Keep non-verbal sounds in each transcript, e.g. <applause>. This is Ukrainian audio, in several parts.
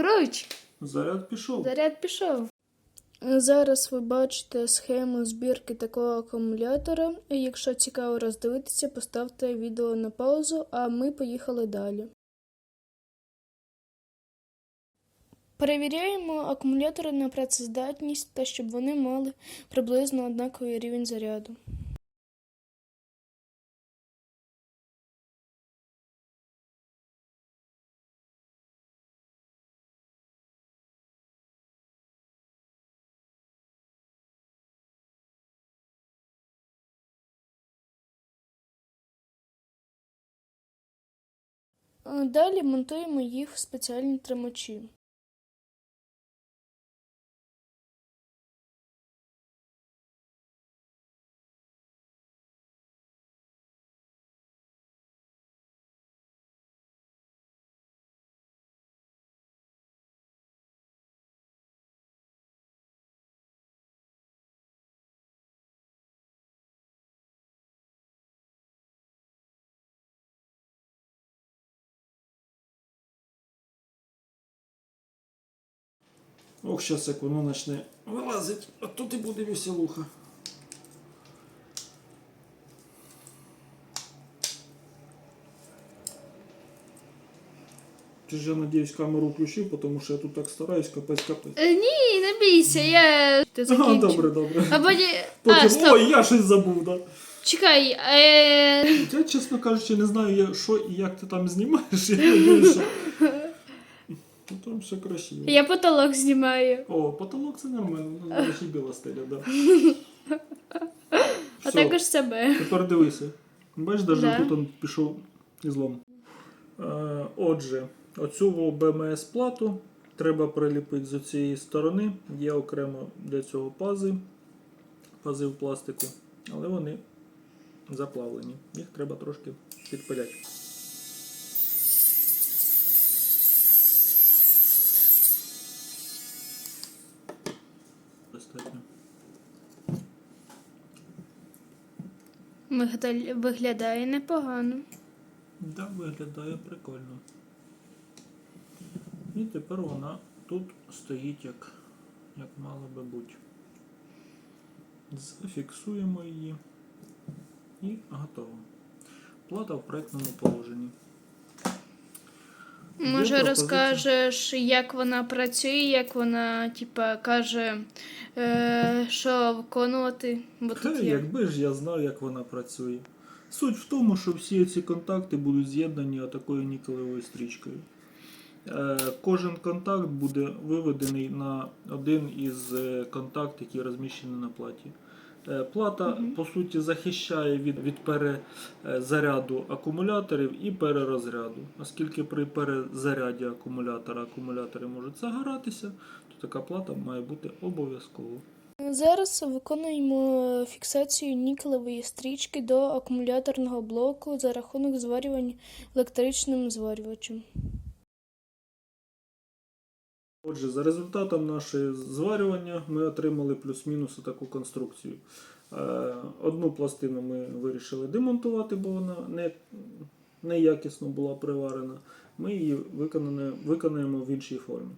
Круч! Заряд пішов. Заряд пішов. Зараз ви бачите схему збірки такого акумулятора. Якщо цікаво роздивитися, поставте відео на паузу, а ми поїхали далі. Перевіряємо акумулятори на працездатність та щоб вони мали приблизно однаковий рівень заряду. Далі монтуємо їх в спеціальні тримачі. Ох, зараз як воно почне вилазить, а тут і буде веселуха. Ти ж я надіюсь камеру включив, тому що я тут так стараюсь капець капець. Е, ні, не бійся, я ти закінчу. добре, добре. А потім... <laughs> Потім, А, стоп, ой, я щось забув, да. чекай, е... Я, чесно кажучи, не знаю, я, що і як ти там знімаєш, я надіюсь, що... Ну, там все красиво. я потолок знімаю. О, потолок це нормально, ну, навіть біла стеля, да. <laughs> А Все. також себе. Тепер дивися. Бачиш, навіть Да. тут он пішов ізлом. Е, отже, оцю БМС плату треба приліпити з цієї сторони. Є окремо для цього пази, пази в пластику, але вони заплавлені. Їх треба трошки підпиляти. Виглядає непогано. Да, виглядає прикольно. І тепер вона тут стоїть як, як мало би бути. Зафіксуємо її і готово. Плата в проєктному положенні. Може, пропозиція? розкажеш, як вона працює, як вона, типа, каже, е, що виконувати, бо тут якби ж я знав, як вона працює. Суть в тому, що всі ці контакти будуть з'єднані такою нікелевою стрічкою. Е, Кожен контакт буде виведений на один із е, контактів, які розміщені на платі. Е, Плата, Мгм. по суті, захищає від, від перезаряду акумуляторів і перерозряду. Оскільки при перезаряді акумулятора акумулятори можуть загоратися, то така плата має бути обов'язково. Зараз виконуємо фіксацію нікелевої стрічки до акумуляторного блоку за рахунок зварювання електричним зварювачем. Отже, за результатом нашого зварювання ми отримали плюс-мінус таку конструкцію. Е, Одну пластину ми вирішили демонтувати, бо вона не, неякісно була приварена. Ми її виконаємо в іншій формі.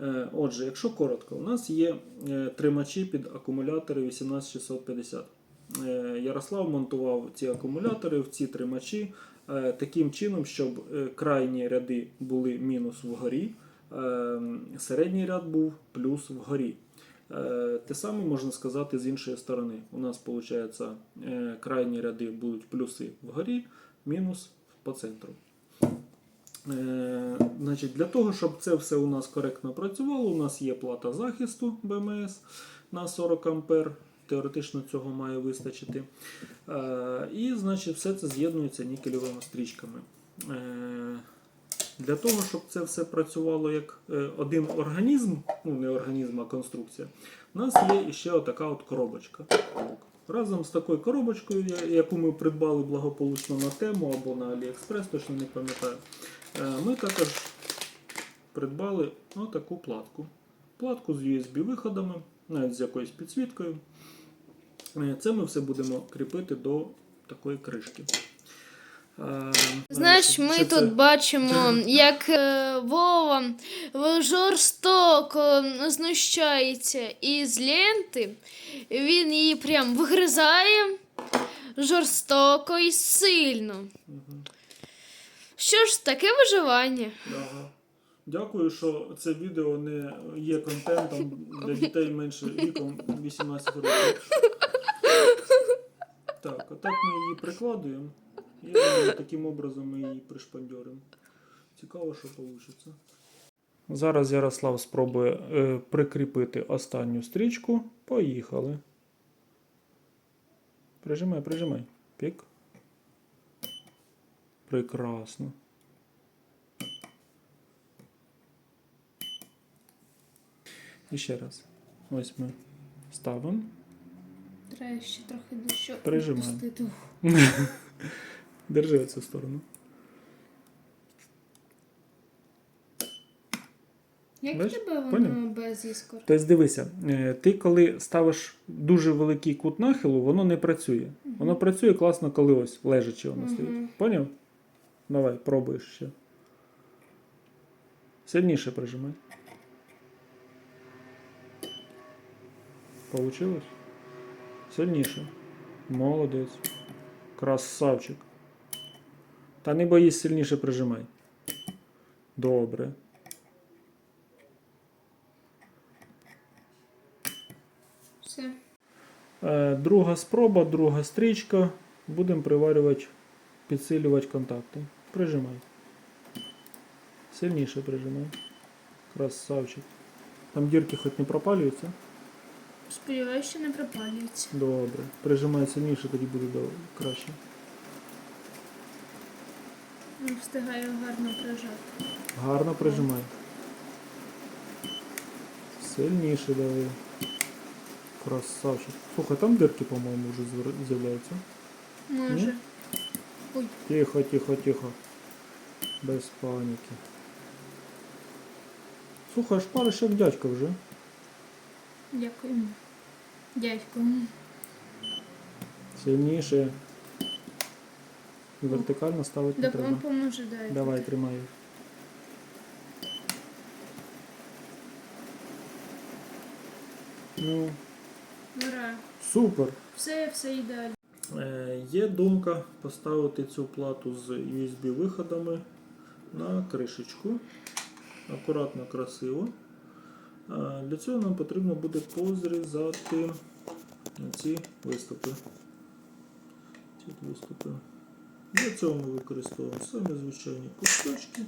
Е, Отже, якщо коротко, у нас є е, тримачі під акумулятори 18650. Е, Ярослав монтував ці акумулятори в ці тримачі таким чином, щоб крайні ряди були мінус вгорі, середній ряд був плюс вгорі. Е, Те саме можна сказати з іншої сторони. У нас виходить, крайні ряди будуть плюси вгорі, мінус по центру. Е, Значить, для того, щоб це все у нас коректно працювало, у нас є плата захисту БМС на 40 А. Теоретично цього має вистачити. Е, І, значить, все це з'єднується нікельовими стрічками. Для того, щоб це все працювало як е, один організм, ну не організм, а конструкція, у нас є ще отака от коробочка. Разом з такою коробочкою, яку ми придбали благополучно на тему або на AliExpress, точно не пам'ятаю, е, ми також придбали отаку платку. Платку з USB-виходами, навіть з якоюсь підсвіткою. Е, Це ми все будемо кріпити до такої кришки. Е, Знаєш, ми тут бачимо, <laughs> як е, Вова жорстоко знущається із ленти. Він її прям вигризає жорстоко і сильно. Що ж, таке виживання. Дякую, що це відео не є контентом для дітей менше віком 18 років. <laughs> Так, отак ми її прикладуємо. І таким образом ми її пришпандьоримо. Цікаво, що вийде. Зараз Ярослав спробує е, прикріпити останню стрічку. Поїхали. Прижимай, прижимай. Пік. Прекрасно. І ще раз. Ось ми ставимо. Треба ще трохи дещо Прижимаємо. <laughs> Держи цю сторону. Як Бач? тебе воно Поняв? без іскор? Тобто дивися, е, ти коли ставиш дуже великий кут нахилу, воно не працює. Воно працює класно, коли ось лежачи воно стоїть. Поняв? Давай, пробуєш ще. Сильніше прижимай. Получилось? Сильніше. Молодець. Красавчик. Та не боїсь сильніше прижимай. Добре. Все. Е, Друга спроба, друга стрічка. Будемо приварювати, підсилювати контакти. Прижимай. Сильніше прижимай. Красавчик. Там дірки хоч не пропалюються. Сподіваюся, що не пропалюється. Добре. Прижимай сильніше, тоді буде краще. Не встигаю гарно прижати. Гарно прижимай. Сильніше давай. Красавчик. Слухай, там дірки, по-моєму, вже з'являються. Може. Тихо, тихо, тихо. Без паніки. Слухай, шпариш як дядько вже. Дякую. Дядьку. Сильніше. Вертикально ставити не треба. Допоможе, дай. Давай, тримай. Ну, Ура. супер. Все, все ідеально. Е, Є думка поставити цю плату з USB-виходами на кришечку. Акуратно, красиво. Е, Для цього нам потрібно буде позрізати ці виступи. Ці виступи. Для цього ми використовуємо самі звичайні кусочки.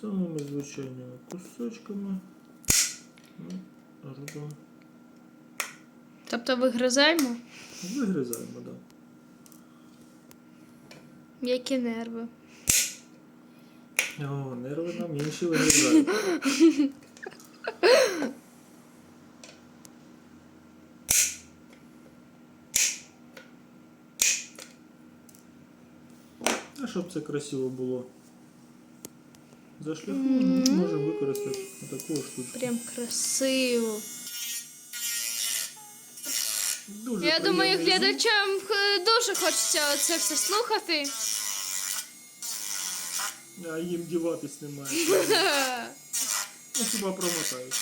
Самими звичайними кусочками ми робимо. Тобто вигризаємо? Вигризаємо, так. Да. Які нерви. О, нерви нам інші вигризають. <laughs> А щоб це красиво було. За шляхом ми можемо використати таку штучку. Прям красиво. Дуже Я думаю, глядачам е, дуже хочеться це все слухати. А їм діватись немає. <laughs> Ну, хіба промотають.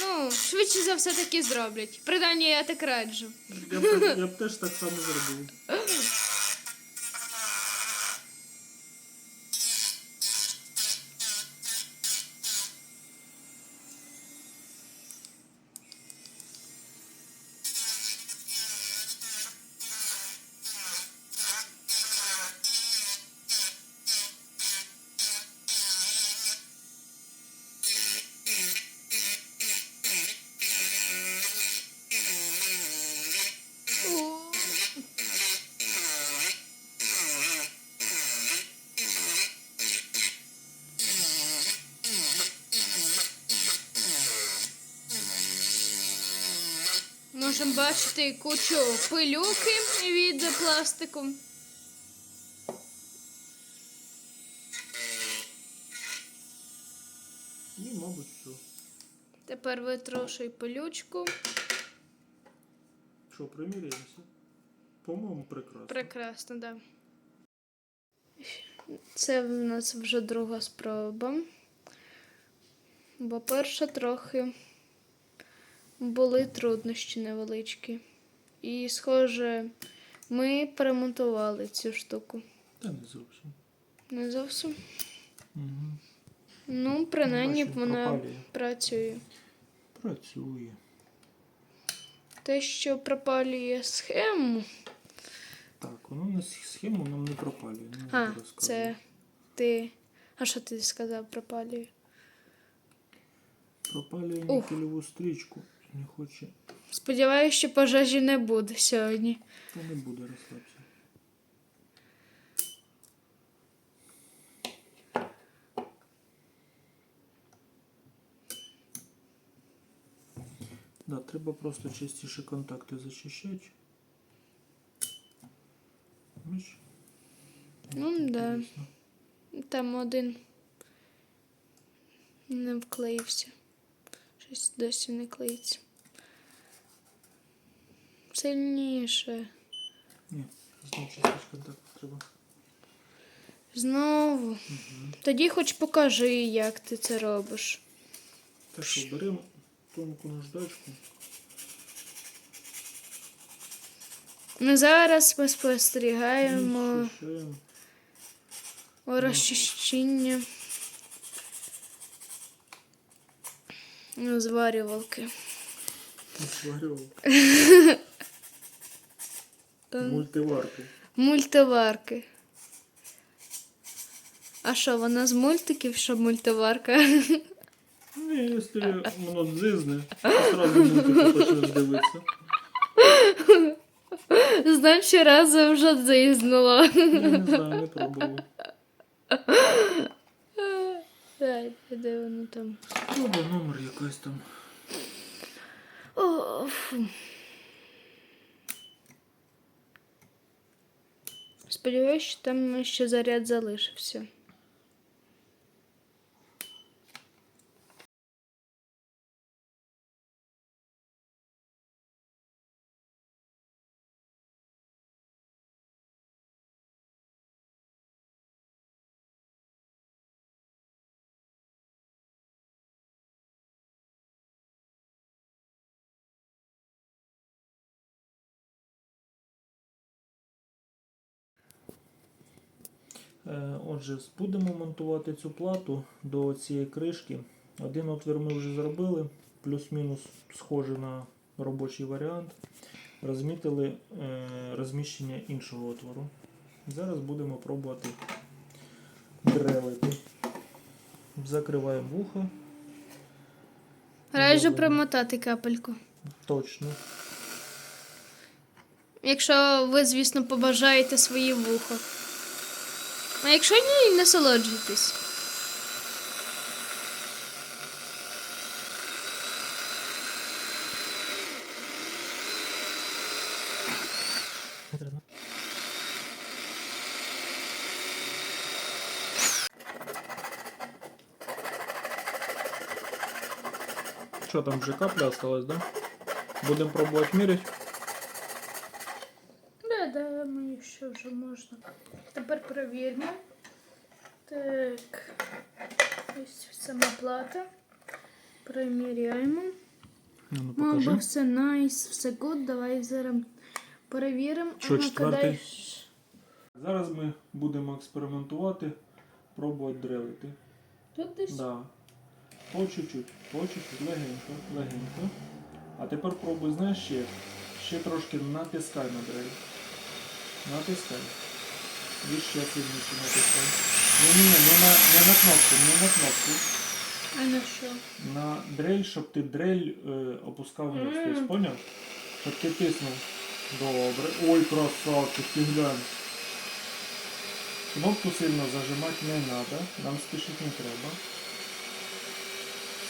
Ну, швидше за все таки зроблять. Принаймні я так раджу. Я б, я б <laughs> теж так само зробив. Можемо бачити кучу пилюки від пластику. І, мабуть, все. Тепер витрошуй пилючку. Що, приміряємося? По-моєму, прекрасно. Прекрасно, да. Це в нас вже друга спроба. Бо перша трохи були труднощі невеличкі. І, схоже, ми перемонтували цю штуку. Та не зовсім. Не зовсім. Угу. Ну, принаймні вона пропалює. працює. Працює. Те, що пропалює схему. Так, воно на схему нам не пропалює. не А, це ти. А що ти сказав пропалює? Пропалює Ух. нікелеву стрічку не хоче. Сподіваюся, що пожежі не буде сьогодні. Та не буде розслабся. Да, треба просто частіше контакти зачищати. Бачиш? Ну, да. Там один не вклеївся. Щось досі не клеїться. Сильніше. Ні, знову частіше контакти треба. Знову. Тоді хоч покажи, як ти це робиш. Так що беремо тонку наждачку. Ну, зараз ми спостерігаємо розчищення зварювалки. Зварювалка. Мультиварки. Мультиварки. А що, вона з мультиків, що мультиварка? Ну, якщо воно дзизне, то сразу мультики почнеш дивитися. Значить, разом вже дзизнула. Я не знаю, не пробував. Дай, де воно там? Ну, номер якийсь там. О, фу. Сподіваюсь, що там ще заряд залишився. Отже, будемо монтувати цю плату до цієї кришки. Один отвір ми вже зробили, плюс-мінус схожий на робочий варіант. Розмітили е, розміщення іншого отвору. Зараз будемо пробувати дрелити. Закриваємо вухо. Раджу Добре. промотати капельку. Точно. Якщо ви, звісно, побажаєте свої вухо. А якщо ні, насолоджуйтесь. Що там вже капля осталась, да? Будемо пробувати міряти. Да, да, мені ще вже можна. Тепер перевіримо. Так. Ось сама плата. Приміряємо. Ну, ну все найс, все гуд. Давай зараз перевіримо. Що, четвертий? Зараз ми будемо експериментувати, пробувати дрелити. Тут десь. Да. По чуть-чуть, по чуть-чуть, легенько, легенько. А тепер пробуй, знаєш ще, ще трошки натискай на дрель. Натискай. І ще сильніше натискай. Ні, ні, не на, не на кнопку, не на кнопку. А на що? На дрель, щоб ти дрель е, опускав вниз. Ти поняв? Щоб ти тиснув. Добре. Ой, красавчик, ти глянь. Кнопку сильно зажимати не треба, нам спішити не треба.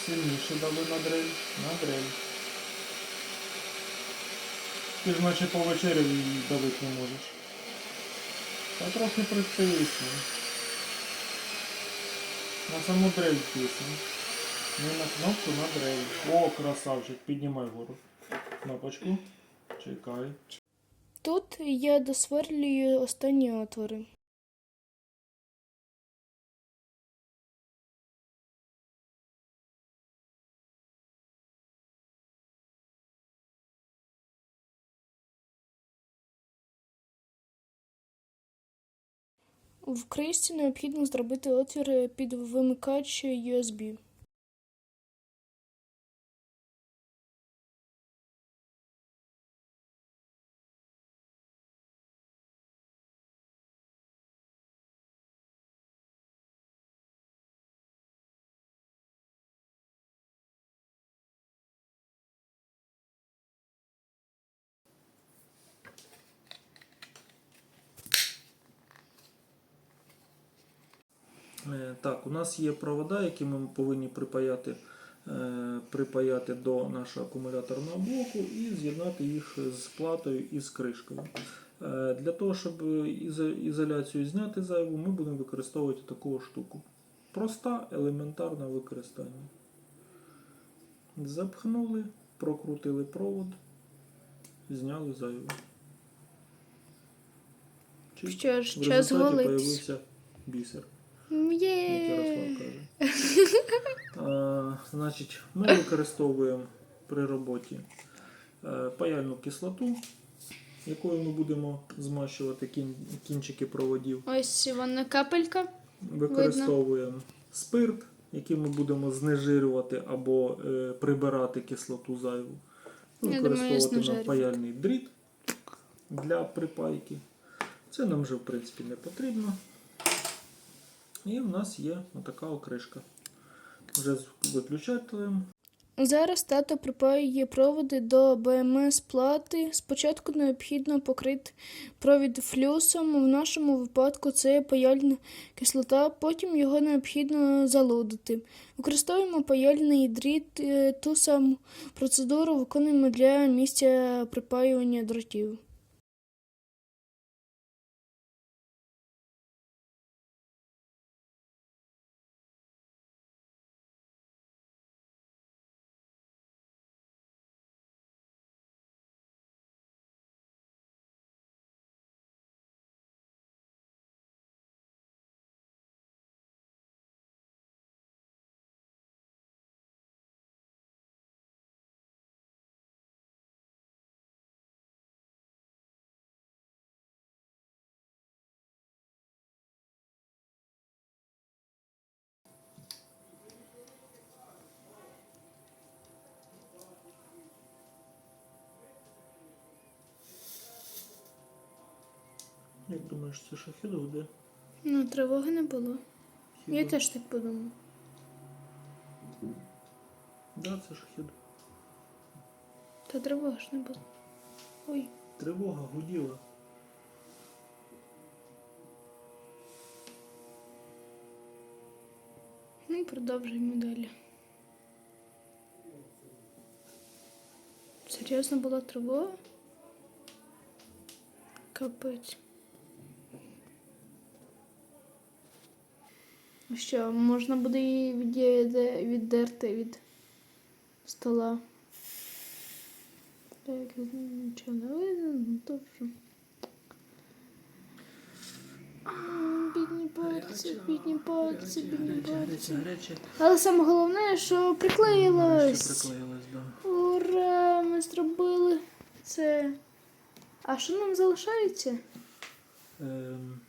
Сильніше дави на дрель, на дрель. Ти ж наче по вечері давити не можеш. Та трохи притисни. На саму дрель тисни. Не на кнопку, на дрель. О, красавчик, піднімай гору. Кнопочку. Чекай. Тут я досверлюю останні отвори. В кришці необхідно зробити отвір під вимикач USB. Так, у нас є провода, які ми повинні припаяти, е, припаяти до нашого акумуляторного блоку і з'єднати їх з платою і з кришкою. Е, Для того, щоб ізоляцію зняти зайву, ми будемо використовувати таку штуку. Проста, елементарна використання. Запхнули, прокрутили провод, зняли зайву. Чик. Що ж, В час голить. бісер як Ярослав Є. каже. <laughs> Значить, ми використовуємо при роботі е, паяльну кислоту, якою ми будемо змащувати кінчики проводів. Ось вона капелька. Використовуємо спирт, яким ми будемо знежирювати або е, прибирати кислоту зайву. Використовувати нам паяльний дріт для припайки. Це нам вже в принципі не потрібно. І в нас є така окришка. Вже з. Зараз тато припаює проводи до БМС плати. Спочатку необхідно покрити провід флюсом. В нашому випадку це паяльна кислота, потім його необхідно залудити. Використовуємо паяльний дріт, е, ту саму процедуру виконуємо для місця припаювання дротів. Як думаєш, це шахідов, де? Ну, тривоги не було. Я теж так подумав. Да, це шахід. Та тривоги ж не було. Ой. Тривога гуділа. Ну продовжуємо далі. Серйозно була тривога? Капець. Що, можна буде її віддерти від стола. Так, нічого не видно, ну то. М, Бідні пальці, бідні пальці, бідні пальці. Але саме головне, що приклеїлось. приклеїлось, да. Ура! Ми зробили це. А що нам залишається Ем,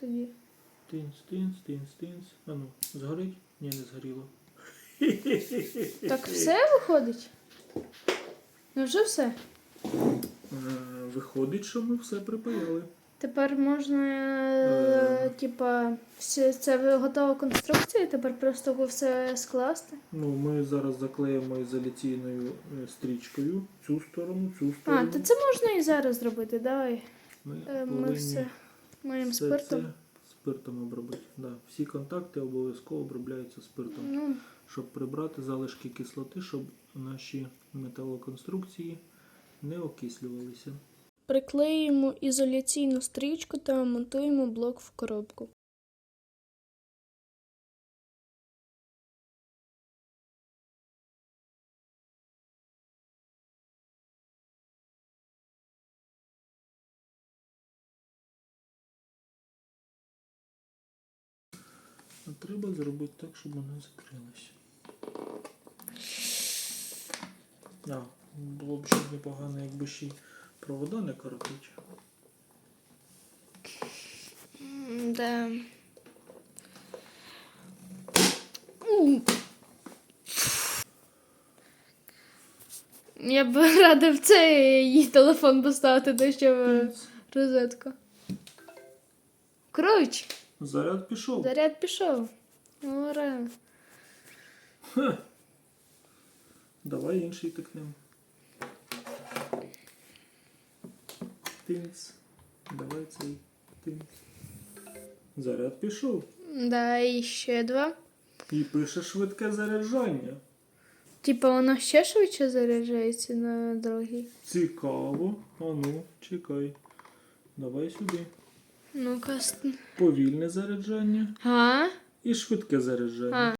тоді? Тинц, тинц, тинц, тинц. А ну, згорить? Ні, не згоріло. <laughs> Так все виходить? Ну вже все. Е, Виходить, що ми все припаяли. Тепер можна, е, Е. типа, все, це готова конструкція, тепер просто все скласти. Ну, ми зараз заклеїмо ізоляційною е, стрічкою цю сторону, цю А, сторону. то це можна і зараз зробити, давай. Ми, Е, Ми все все спиртом. Спиртом обробити. Да. Всі контакти обов'язково обробляються спиртом, Ну, щоб прибрати залишки кислоти, щоб наші металоконструкції не окислювалися. приклеїмо ізоляційну стрічку та монтуємо блок в коробку. Треба зробити так, щоб вона закрилась. А, було б ще непогано, якби ще й провода не коротить. Да. Я б рада в цей телефон поставити дощова розетка. Коротше, Заряд пішов. заряд пішов. Ура. Ха. Давай інший тикнемо. Тинц. Давай цей тинц. Заряд пішов. Да, і ще два. І пише швидке заряджання. Типа воно ще швидше заряджається на другий. Цікаво. А ну, чекай. Давай сюди. Ну-ка. Повільне заряджання А? і швидке заряджання. А.